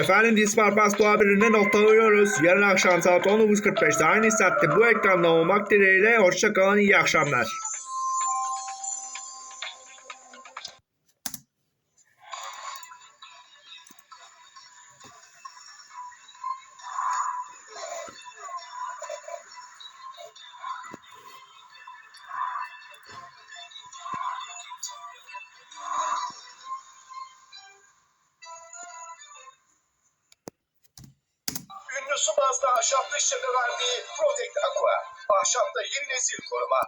Efendim Dispar Pasto haberine noktalıyoruz. Yarın akşam saat 19.45'te aynı saatte bu ekranda olmak dileğiyle. Hoşçakalın iyi akşamlar. Ünlü su bazlı ahşaplı şişede verdiği Protect Aqua. Ahşapta yeni nesil koruma.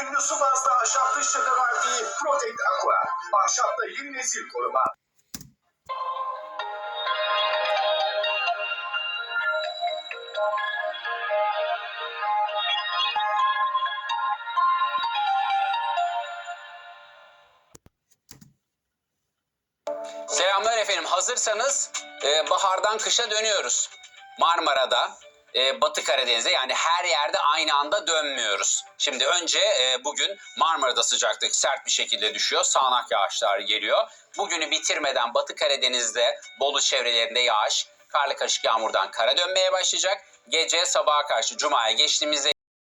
Ünlü su bazlı ahşaplı şişede verdiği Protect Aqua. Ahşapta yeni nesil koruma. Selamlar efendim. Hazırsanız e, bahardan kışa dönüyoruz. Marmara'da, e, Batı Karadeniz'de yani her yerde aynı anda dönmüyoruz. Şimdi önce e, bugün Marmara'da sıcaklık sert bir şekilde düşüyor. Sağanak yağışlar geliyor. Bugünü bitirmeden Batı Karadeniz'de Bolu çevrelerinde yağış, karlı karışık yağmurdan kara dönmeye başlayacak. Gece sabaha karşı Cuma'ya geçtiğimizde